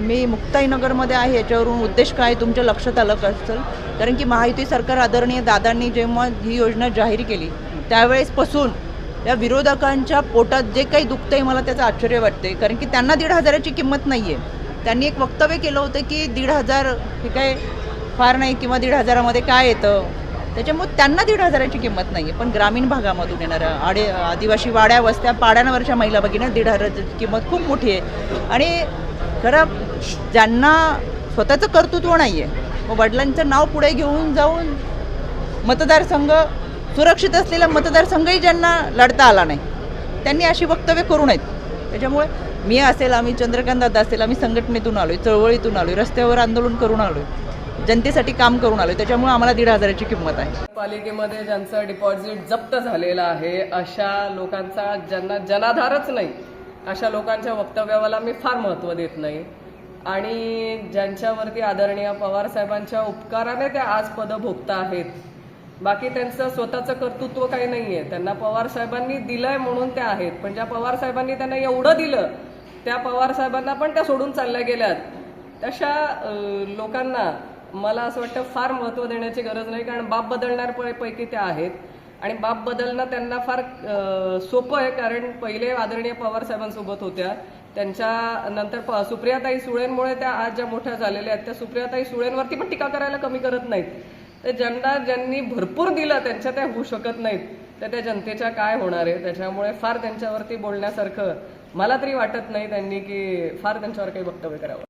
मी मुक्ताईनगरमध्ये आहे याच्यावरून उद्देश काय तुमच्या लक्षात आलं असेल? कारण की महायुती सरकार आदरणीय दादांनी जेव्हा ही योजना जाहीर केली त्यावेळेसपासून या विरोधकांच्या पोटात जे काही दुखतं आहे मला त्याचं आश्चर्य वाटते कारण की त्यांना दीड हजाराची किंमत नाही आहे त्यांनी एक वक्तव्य केलं होतं की दीड हजार हे काय फार नाही किंवा दीड हजारामध्ये काय येतं? त्याच्यामुळे त्यांना दीड हजाराची किंमत नाही आहे पण ग्रामीण भागामधून येणाऱ्या आडे आदिवासी वाड्या वस्त्या पाड्यांवरच्या महिला भगिनी दीड हजाराची किंमत खूप मोठी आहे. आणि खरं ज्यांना स्वतःचं कर्तृत्व नाही आहे मग वडिलांचं नाव पुढे घेऊन जाऊन मतदारसंघ सुरक्षित असलेला मतदारसंघही ज्यांना लढता आला नाही त्यांनी अशी वक्तव्य करू नयेत. त्याच्यामुळे मी असेल आम्ही चंद्रकांत दादा असेल आम्ही संघटनेतून आलो आहे चळवळीतून आलो आहे रस्त्यावर आंदोलन करून आलो आहे जनतेसाठी काम करून आलो त्याच्यामुळे आम्हाला दीड हजाराची किंमत आहे. पालिकेमध्ये ज्यांचं डिपॉझिट जप्त झालेलं आहे अशा लोकांचा ज्यांना जनाधारच नाही अशा लोकांच्या वक्तव्याला मी फार महत्त्व देत नाही. आणि ज्यांच्यावरती आदरणीय पवार साहेबांच्या उपकाराने ते आज पदं भोगता आहेत बाकी त्यांचं स्वतःचं कर्तृत्व काही नाहीये. त्यांना पवार साहेबांनी दिलंय म्हणून ते आहेत. पण ज्या पवार साहेबांनी त्यांना एवढं दिलं त्या पवार साहेबांना पण त्या सोडून चालल्या गेल्यात. तशा लोकांना मला असं वाटतं फार महत्त्व देण्याची गरज नाही कारण बाप बदलणार पैकी त्या आहेत. आणि बाप बदलणं त्यांना फार सोपं आहे कारण पहिले आदरणीय पवार साहेबांसोबत होत्या. त्यांच्या नंतर सुप्रियाताई सुळेंमुळे त्या आज ज्या मोठ्या झालेल्या आहेत त्या सुप्रियाताई सुळेंवरती पण टीका करायला कमी करत नाहीत. तर ज्यांना ज्यांनी भरपूर दिलं त्यांच्या त्या होऊ शकत नाहीत. तर त्या जनतेच्या काय होणार आहे? त्याच्यामुळे फार त्यांच्यावरती बोलण्यासारखं मला तरी वाटत नाही त्यांनी की फार त्यांच्यावर काही वक्तव्य करावं.